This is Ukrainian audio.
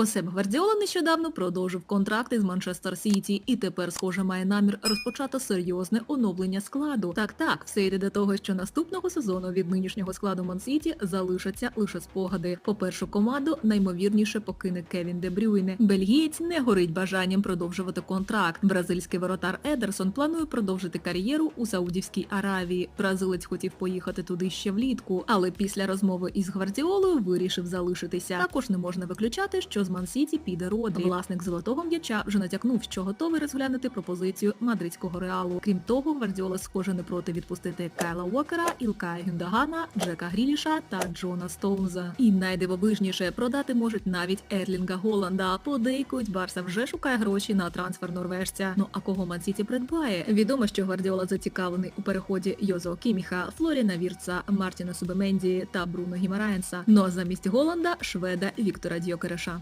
Хосеп Гвардіола нещодавно продовжив контракти з Манчестер Сіті і тепер, схоже, має намір розпочати серйозне оновлення складу. Так, так, все йде до того, що наступного сезону від нинішнього складу Мансіті залишаться лише спогади. По першу команду наймовірніше покине Кевін Де Брюйне. Бельгієць не горить бажанням продовжувати контракт. Бразильський воротар Едерсон планує продовжити кар'єру у Саудівській Аравії. Бразилець хотів поїхати туди ще влітку, але після розмови із Гвардіолою вирішив залишитися. Також не можна виключати, що з Ман-Сіті піде Родрі. Власник золотого м'яча вже натякнув, що готовий розглянути пропозицію мадридського реалу. Крім того, Гвардіола схоже не проти відпустити Кайла Уокера, Ілкая Гюндагана, Джека Гріліша та Джона Стоунза. І найдивовижніше продати можуть навіть Ерлінга Голланда. Подейкують Барса вже шукає гроші на трансфер норвежця. Ну а кого Ман-Сіті придбає? Відомо, що Гвардіола зацікавлений у переході Йозо Кіміха, Флоріна Вірца, Мартіна Субеменді та Бруно Гімараєнса. Ну а замість Голланда шведа Віктора Дьокереша.